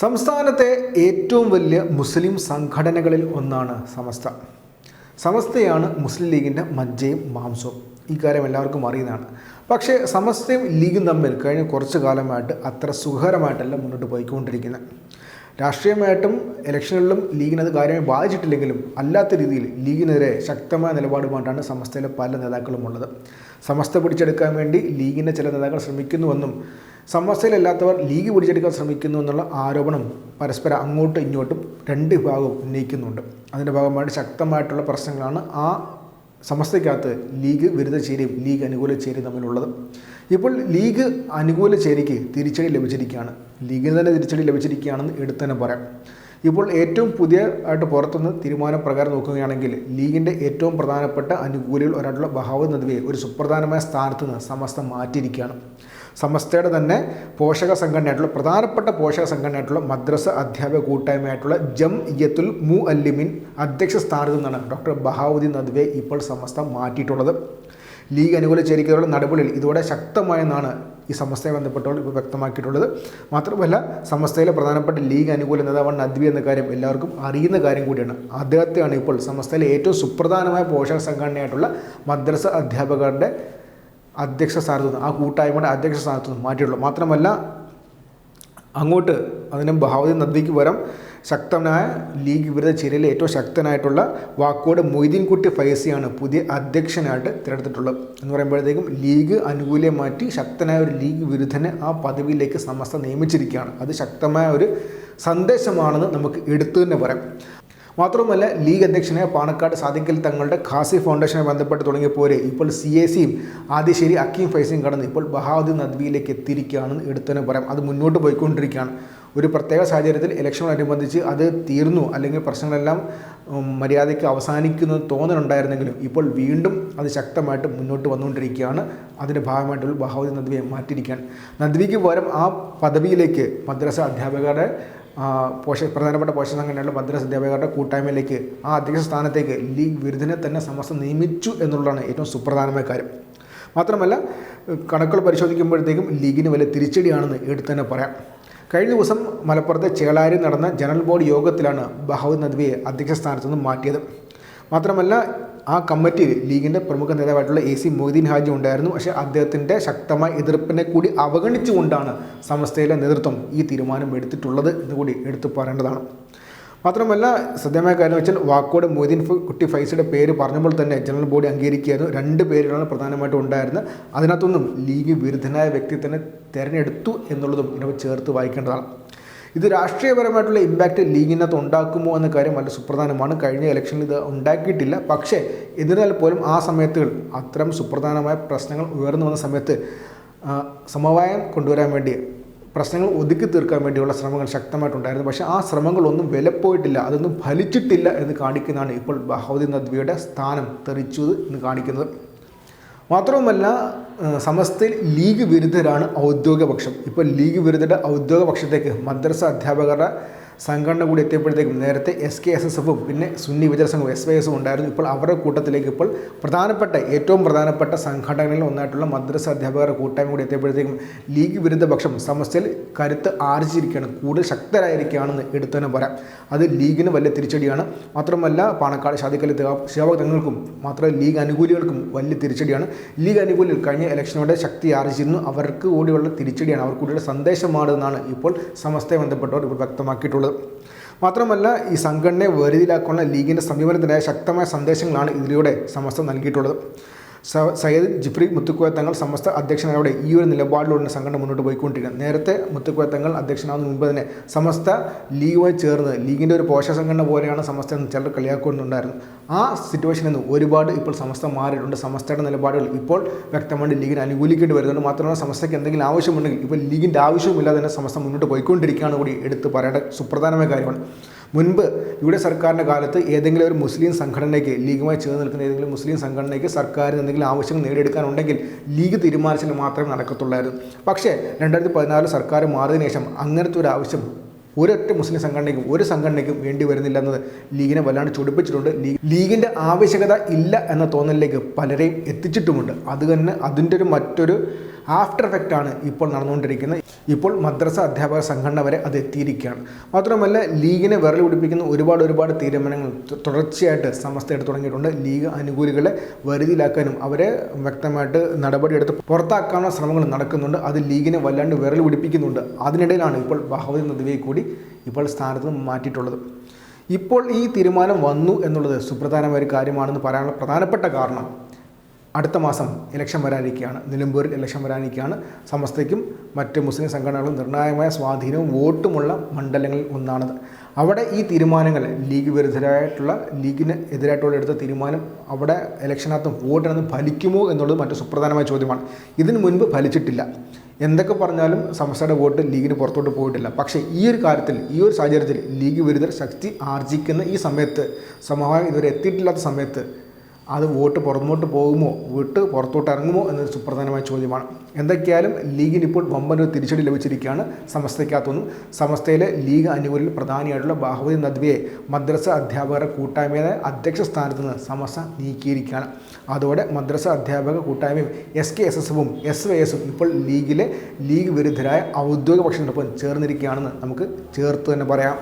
സംസ്ഥാനത്തെ ഏറ്റവും വലിയ മുസ്ലിം സംഘടനകളിൽ ഒന്നാണ് സമസ്ത. സമസ്തയാണ് മുസ്ലിം ലീഗിന്റെ മജ്ജയും മാംസവും. ഈ കാര്യം എല്ലാവർക്കും അറിയുന്നതാണ്. പക്ഷേ സമസ്തയും ലീഗും തമ്മിൽ കഴിഞ്ഞ കുറച്ച് കാലമായിട്ട് അത്ര സുഖകരമായിട്ടല്ല മുന്നോട്ട് പോയിക്കൊണ്ടിരിക്കുന്നത്. രാഷ്ട്രീയമായിട്ടും ഇലക്ഷനുകളിലും ലീഗിനത് കാര്യമായി ബാധിച്ചിട്ടില്ലെങ്കിലും അല്ലാത്ത രീതിയിൽ ലീഗിനെതിരെ ശക്തമായ നിലപാടുമായിട്ടാണ് സമസ്തയിലെ പല നേതാക്കളും ഉള്ളത്. സമസ്ത പിടിച്ചെടുക്കാൻ വേണ്ടി ലീഗിന്റെ ചില നേതാക്കൾ ശ്രമിക്കുന്നുവെന്നും സമസ്തയിലല്ലാത്തവർ ലീഗ് പിടിച്ചെടുക്കാൻ ശ്രമിക്കുന്നു എന്നുള്ള ആരോപണം പരസ്പരം അങ്ങോട്ടും ഇങ്ങോട്ടും രണ്ട് വിഭാഗവും ഉന്നയിക്കുന്നുണ്ട്. അതിന്റെ ഭാഗമായിട്ട് ശക്തമായിട്ടുള്ള പ്രശ്നങ്ങളാണ് ആ സമസ്തയ്ക്കകത്ത് ലീഗ് വിരുദ്ധ ചേരിയും ലീഗ് അനുകൂല ചേരിയും തമ്മിലുള്ളത്. ഇപ്പോൾ ലീഗ് അനുകൂല ചേരിക്ക് തിരിച്ചടി ലഭിച്ചിരിക്കുകയാണ്. ലീഗിന് തന്നെ തിരിച്ചടി ലഭിച്ചിരിക്കുകയാണെന്ന് എടുത്തു തന്നെ പറയാം. ഇപ്പോൾ ഏറ്റവും പുതിയ ആയിട്ട് പുറത്തുനിന്ന് തീരുമാനപ്രകാരം നോക്കുകയാണെങ്കിൽ ലീഗിന്റെ ഏറ്റവും പ്രധാനപ്പെട്ട അനുകൂലികൾ ഒരാളുള്ള ബഹാവ് നദ്വിയെ ഒരു സുപ്രധാനമായ സ്ഥാനത്ത് നിന്ന് സമസ്ത മാറ്റിയിരിക്കുകയാണ്. സമസ്തയുടെ തന്നെ പോഷക സംഘടനയായിട്ടുള്ള പ്രധാനപ്പെട്ട പോഷക സംഘടനയായിട്ടുള്ള മദ്രസ അധ്യാപക കൂട്ടായ്മയായിട്ടുള്ള ജം ഇയത്തുൽ മു അല്ലിമിൻ അധ്യക്ഷ സ്ഥാനത്ത് നിന്നാണ് ഡോക്ടർ ബഹാവുദ്ദീൻ നദ്വെ ഇപ്പോൾ സമസ്ത മാറ്റിയിട്ടുള്ളത്. ലീഗ് അനുകൂല ചേരിക്കലുള്ള നടപടിയിൽ ഇതോടെ ശക്തമായെന്നാണ് ഈ സമസ്തയെ ബന്ധപ്പെട്ടവർ ഇപ്പോൾ വ്യക്തമാക്കിയിട്ടുള്ളത്. മാത്രമല്ല സമസ്തയിലെ പ്രധാനപ്പെട്ട ലീഗ് അനുകൂല നേതാവാണ് നദ്വി എന്ന കാര്യം എല്ലാവർക്കും അറിയുന്ന കാര്യം കൂടിയാണ്. അദ്ദേഹത്തെയാണ് ഇപ്പോൾ സമസ്തയിലെ ഏറ്റവും സുപ്രധാനമായ പോഷക സംഘടനയായിട്ടുള്ള മദ്രസ അധ്യാപകരുടെ അധ്യക്ഷ സ്ഥാനത്ത് നിന്ന് ആ കൂട്ടായ്മയുടെ അധ്യക്ഷ സ്ഥാനത്ത് നിന്ന് മാറ്റിയിട്ടുള്ളൂ. മാത്രമല്ല അങ്ങോട്ട് അതിനും ബഹാവുദ്ദീൻ നദ്വിക്ക് പകരം ശക്തനായ ലീഗ് വിരുദ്ധ ചേരിയിലെ ഏറ്റവും ശക്തനായിട്ടുള്ള വാക്കോട് മൊയ്തീൻകുട്ടി ഫൈസിയാണ് പുതിയ അധ്യക്ഷനായിട്ട് തിരഞ്ഞെടുത്തിട്ടുള്ളത്. എന്ന് പറയുമ്പോഴത്തേക്കും ലീഗ് അനുകൂല്യം മാറ്റി ശക്തനായ ഒരു ലീഗ് വിരുദ്ധനെ ആ പദവിയിലേക്ക് സമസ്ത നിയമിച്ചിരിക്കുകയാണ്. അത് ശക്തമായ ഒരു സന്ദേശമാണെന്ന് നമുക്ക് എടുത്തു തന്നെ പറയാം. മാത്രവുമല്ല ലീഗ് അധ്യക്ഷനെ പാണക്കാട് സാദിക്കൽ തങ്ങളുടെ ഖാസി ഫൗണ്ടേഷനെ ബന്ധപ്പെട്ട് തുടങ്ങിയ തുടങ്ങിയപ്പോൾ ഇപ്പോൾ സി എ സിയും ആദിശ്ശേരി അക്കീം ഫൈസിയും കടന്ന് ഇപ്പോൾ ബഹാദുദ്ദീൻ നദ്വിയിലേക്ക് എത്തിയിരിക്കുകയാണെന്ന് എടുത്തു തന്നെ പറയാം. അത് മുന്നോട്ട് പോയിക്കൊണ്ടിരിക്കുകയാണ്. ഒരു പ്രത്യേക സാഹചര്യത്തിൽ ഇലക്ഷനോടനുബന്ധിച്ച് അത് തീർന്നു. അല്ലെങ്കിൽ പ്രശ്നങ്ങളെല്ലാം മര്യാദയ്ക്ക് അവസാനിക്കുന്നു തോന്നലുണ്ടായിരുന്നെങ്കിലും ഇപ്പോൾ വീണ്ടും അത് ശക്തമായിട്ട് മുന്നോട്ട് വന്നുകൊണ്ടിരിക്കുകയാണ്. അതിന്റെ ഭാഗമായിട്ടുള്ള ബഹാദുർ നദ്വിയെ മാറ്റിയിരിക്കുകയാണ്. നദ്വിക്ക് പകരം ആ പദവിയിലേക്ക് മദ്രസ അധ്യാപകരുടെ പോഷ പ്രധാനപ്പെട്ട പോഷക സംഘടനയുള്ള മദ്രസ അധ്യാപകരുടെ കൂട്ടായ്മയിലേക്ക് ആ അധ്യക്ഷ സ്ഥാനത്തേക്ക് ലീഗ് വിരുദ്ധനെ തന്നെ സമസ്ത നിയമിച്ചു എന്നുള്ളതാണ് ഏറ്റവും സുപ്രധാനമായ കാര്യം. മാത്രമല്ല കണക്കുകൾ പരിശോധിക്കുമ്പോഴത്തേക്കും ലീഗിന് വലിയ തിരിച്ചടിയാണെന്ന് എടുത്തു തന്നെ പറയാം. കഴിഞ്ഞ ദിവസം മലപ്പുറത്തെ ചേളാരി നടന്ന ജനറൽ ബോർഡ് യോഗത്തിലാണ് ബഹദ് നദ്വിയെ അധ്യക്ഷ സ്ഥാനത്ത് നിന്ന് മാറ്റിയത്. മാത്രമല്ല ആ കമ്മിറ്റിയിൽ ലീഗിന്റെ പ്രമുഖ നേതാവായിട്ടുള്ള എ സി മൊയ്തീൻ ഹാജി ഉണ്ടായിരുന്നു. പക്ഷേ അദ്ദേഹത്തിന്റെ ശക്തമായ എതിർപ്പിനെ കൂടി അവഗണിച്ചുകൊണ്ടാണ് സമസ്തയിലെ നേതൃത്വം ഈ തീരുമാനം എടുത്തിട്ടുള്ളത് എന്നുകൂടി എടുത്തു പറയേണ്ടതാണ്. മാത്രമല്ല ശ്രദ്ധേയമായ കാര്യം വെച്ചാൽ വാക്കോട് മൊയ്തീൻ കുട്ടി ഫൈസിയുടെ പേര് പറഞ്ഞപ്പോൾ തന്നെ ജനറൽ ബോഡി അംഗീകരിക്കുകയായിരുന്നു. രണ്ട് പേരുകളാണ് പ്രധാനമായിട്ടും ഉണ്ടായിരുന്നത്. അതിനകത്തൊന്നും ലീഗ് വിരുദ്ധനായ വ്യക്തി തന്നെ തിരഞ്ഞെടുത്തു എന്നുള്ളതും ഇതിനോട് ചേർത്ത് വായിക്കേണ്ടതാണ്. ഇത് രാഷ്ട്രീയപരമായിട്ടുള്ള ഇമ്പാക്റ്റ് ലീഗിനകത്ത് ഉണ്ടാക്കുമോ എന്ന കാര്യം വളരെ സുപ്രധാനമാണ്. കഴിഞ്ഞ ഇലക്ഷനിൽ ഇത് ഉണ്ടാക്കിയിട്ടില്ല. പക്ഷേ എന്നിരുന്നാൽ പോലും ആ സമയത്തുകൾ അത്തരം സുപ്രധാനമായ പ്രശ്നങ്ങൾ ഉയർന്നു വന്ന സമയത്ത് സമവായം കൊണ്ടുവരാൻ വേണ്ടി പ്രശ്നങ്ങൾ ഒതുക്കി തീർക്കാൻ വേണ്ടിയുള്ള ശ്രമങ്ങൾ ശക്തമായിട്ടുണ്ടായിരുന്നു. പക്ഷേ ആ ശ്രമങ്ങളൊന്നും വിലപ്പോയിട്ടില്ല. അതൊന്നും ഫലിച്ചിട്ടില്ല എന്ന് കാണിക്കുന്നതാണ് ഇപ്പോൾ ബഹൗദ്ദീൻ നദ്വിയുടെ സ്ഥാനം തെറിച്ചത് എന്ന് കാണിക്കുന്നത്. മാത്രവുമല്ല സമസ്തയിൽ ലീഗ് വിരുദ്ധരാണ് ഔദ്യോഗിക പക്ഷം. ഇപ്പോൾ ലീഗ് വിരുദ്ധരുടെ ഔദ്യോഗിക പക്ഷത്തേക്ക് മദ്രസ അധ്യാപകരുടെ സംഘടന കൂടി എത്തിയപ്പോഴത്തേക്കും നേരത്തെ എസ് കെ എസ് എസ് എഫും പിന്നെ സുന്നി വിചാര സംഘവും എസ് വൈ എസും ഉണ്ടായിരുന്നു. ഇപ്പോൾ അവരുടെ കൂട്ടത്തിലേക്ക് ഇപ്പോൾ പ്രധാനപ്പെട്ട ഏറ്റവും പ്രധാനപ്പെട്ട സംഘടനകളിൽ ഒന്നായിട്ടുള്ള മദ്രസ അധ്യാപകരുടെ കൂട്ടായ്മ കൂടി എത്തിയപ്പോഴത്തേക്കും ലീഗ് വിരുദ്ധ പക്ഷം സമസ്തയിൽ കരുത്ത് ആർജിച്ചിരിക്കുകയാണ്. കൂടുതൽ ശക്തരായിരിക്കുകയാണെന്ന് എടുത്തു തന്നെ പറയാം. അത് ലീഗിന് വലിയ തിരിച്ചടിയാണ്. മാത്രമല്ല പാണക്കാട് ഷാദിക്കലി ശിവഭക്തങ്ങൾക്കും മാത്രമല്ല ലീഗ് അനുകൂലികൾക്കും വലിയ തിരിച്ചടിയാണ്. ലീഗ് അനുകൂലികൾ കഴിഞ്ഞ ഇലക്ഷനോടെ ശക്തി ആർജിച്ചിരുന്നു. അവർക്ക് കൂടിയുള്ള തിരിച്ചടിയാണ്. അവർക്ക് കൂടിയുള്ള സന്ദേശമാണെന്നാണ് ഇപ്പോൾ സമസ്തയെ ബന്ധപ്പെട്ടവർ ഇപ്പോൾ വ്യക്തമാക്കിയിട്ടുള്ളത്. മാത്രമല്ല ഈ സംഘടനയെ വേരുതിലാക്കാനുള്ള ലീഗിന്റെ സമീപനത്തിനായ ശക്തമായ സന്ദേശങ്ങളാണ് ഇതിലൂടെ സമസ്ത നൽകിയിട്ടുള്ളത്. സയ്യിദ് ജിഫ്രി മുത്തുക്കോയ തങ്ങൾ സമസ്ത അധ്യക്ഷനായോടെ ഈ ഒരു നിലപാടിലൂടെ സംഘടന മുന്നോട്ട് പോയിക്കൊണ്ടിരിക്കുന്നത്. നേരത്തെ മുത്തുക്കോയ തങ്ങൾ അധ്യക്ഷനാകുന്ന മുമ്പ് തന്നെ സമസ്ത ലീഗുമായി ചേർന്ന് ലീഗിന്റെ ഒരു പോഷക സംഘടന പോലെയാണ് സമസ്ത എന്ന് ചിലർ കളിയാക്കുന്നുണ്ടായിരുന്നു. ആ സിറ്റുവേഷനിൽ നിന്ന് ഒരുപാട് ഇപ്പോൾ സമസ്ത മാറിയിട്ടുണ്ട്. സമസ്തയുടെ നിലപാടുകൾ ഇപ്പോൾ വ്യക്തമായിട്ട് ലീഗിനെ അനുകൂലിക്കേണ്ടി വരുന്നുണ്ട്. മാത്രമല്ല സമസ്തയ്ക്ക് എന്തെങ്കിലും ആവശ്യമുണ്ടെങ്കിൽ ഇപ്പോൾ ലീഗിന്റെ ആവശ്യമില്ലാതെ തന്നെ സമസ്ത മുന്നോട്ട് പോയിക്കൊണ്ടിരിക്കുകയാണ് കൂടി എടുത്ത് പറയേണ്ട സുപ്രധാനമായ കാര്യമാണ്. മുൻപ് ഇവിടെ സർക്കാരിന്റെ കാലത്ത് ഏതെങ്കിലും ഒരു മുസ്ലിം സംഘടനയ്ക്ക് ലീഗുമായി ചേർന്ന് നിൽക്കുന്ന ഏതെങ്കിലും മുസ്ലിം സംഘടനയ്ക്ക് സർക്കാരിന് എന്തെങ്കിലും ആവശ്യങ്ങൾ നേടിയെടുക്കാനുണ്ടെങ്കിൽ ലീഗ് തീരുമാനിച്ചാൽ മാത്രമേ നടക്കത്തുള്ളായിരുന്നു. പക്ഷേ രണ്ടായിരത്തി പതിനാറിൽ സർക്കാർ മാറിയതിനു ശേഷം അങ്ങനത്തെ ഒരു ആവശ്യം ഒരൊറ്റ മുസ്ലിം സംഘടനയ്ക്കും ഒരു സംഘടനയ്ക്കും വേണ്ടി വരുന്നില്ല എന്നത് ലീഗിനെ വല്ലാണ്ട് ചൊടിപ്പിച്ചിട്ടുണ്ട്. ലീഗ് ലീഗിന്റെ ആവശ്യകത ഇല്ല എന്ന തോന്നലിലേക്ക് പലരെയും എത്തിച്ചിട്ടുമുണ്ട്. അത് തന്നെ അതിന്റെ ഒരു മറ്റൊരു ആഫ്റ്റർ എഫക്റ്റ് ആണ് ഇപ്പോൾ നടന്നുകൊണ്ടിരിക്കുന്നത്. ഇപ്പോൾ മദ്രസ അധ്യാപക സംഘടന വരെ അത് എത്തിയിരിക്കുകയാണ്. മാത്രമല്ല ലീഗിനെ വിരൽ പിടിപ്പിക്കുന്ന ഒരുപാട് ഒരുപാട് തീരുമാനങ്ങൾ തുടർച്ചയായിട്ട് സമസ്ത എടുത്തു തുടങ്ങിയിട്ടുണ്ട്. ലീഗ് അനുകൂലികളെ വരുതിയിലാക്കാനും അവരെ വ്യക്തമായിട്ട് നടപടിയെടുത്ത് പുറത്താക്കാനുള്ള ശ്രമങ്ങൾ നടക്കുന്നുണ്ട്. അത് ലീഗിനെ വല്ലാണ്ട് വിരൽ പിടിപ്പിക്കുന്നുണ്ട്. അതിനിടയിലാണ് ഇപ്പോൾ ബഹവതി നദിവയെ കൂടി ഇപ്പോൾ സ്ഥാനത്ത് നിന്ന് മാറ്റിയിട്ടുള്ളത്. ഇപ്പോൾ ഈ തീരുമാനം വന്നു എന്നുള്ളത് സുപ്രധാനമായ ഒരു കാര്യമാണെന്ന് പറയാനുള്ള പ്രധാനപ്പെട്ട കാരണം അടുത്ത മാസം ഇലക്ഷൻ വരാനിരിക്കുകയാണ്. നിലമ്പൂരിൽ ഇലക്ഷൻ വരാനിരിക്കുകയാണ്. സമസ്തയ്ക്കും മറ്റ് മുസ്ലിം സംഘടനകളും നിർണായകമായ സ്വാധീനവും വോട്ടുമുള്ള മണ്ഡലങ്ങളിൽ ഒന്നാണത്. അവിടെ ഈ തീരുമാനങ്ങൾ ലീഗ് വിരുദ്ധരായിട്ടുള്ള ലീഗിന് എതിരായിട്ടുള്ള എടുത്ത തീരുമാനം അവിടെ ഇലക്ഷനകത്തും വോട്ടിനകത്തും ഫലിക്കുമോ എന്നുള്ളത് മറ്റു സുപ്രധാനമായ ചോദ്യമാണ്. ഇതിനു മുൻപ് ഫലിച്ചിട്ടില്ല. എന്തൊക്കെ പറഞ്ഞാലും സമസ്തയുടെ വോട്ട് ലീഗിന് പുറത്തോട്ട് പോയിട്ടില്ല. പക്ഷേ ഈ ഒരു കാര്യത്തിൽ ഈ ഒരു സാഹചര്യത്തിൽ ലീഗ് വിരുദ്ധർ ശക്തി ആർജിക്കുന്ന ഈ സമയത്ത് സമവായം ഇതുവരെ എത്തിയിട്ടില്ലാത്ത സമയത്ത് അത് വോട്ട് പുറമോട്ട് പോകുമോ? വിട്ട് പുറത്തോട്ട് ഇറങ്ങുമോ? എന്നത് സുപ്രധാനമായ ചോദ്യമാണ്. എന്തൊക്കെയായാലും ലീഗിന് ഇപ്പോൾ വമ്പനൊരു തിരിച്ചടി ലഭിച്ചിരിക്കുകയാണ് സമസ്തയ്ക്കകത്തൊന്നും സമസ്തയിലെ ലീഗ് അനുകൂലിൽ പ്രധാനിയായിട്ടുള്ള ബാഹുബലി നദ്വിയെ മദ്രസ അധ്യാപകരുടെ കൂട്ടായ്മയുടെ അധ്യക്ഷ സ്ഥാനത്ത് നിന്ന് സമസ്ത നീക്കിയിരിക്കുകയാണ്. അതോടെ മദ്രസ അധ്യാപക കൂട്ടായ്മയും എസ് കെ എസ് എസും എസ് വൈ എസും ഇപ്പോൾ ലീഗിലെ ലീഗ് വിരുദ്ധരായ ഔദ്യോഗിക പക്ഷത്തിനൊപ്പം ചേർന്നിരിക്കുകയാണെന്ന് നമുക്ക് ചേർത്ത് തന്നെ പറയാം.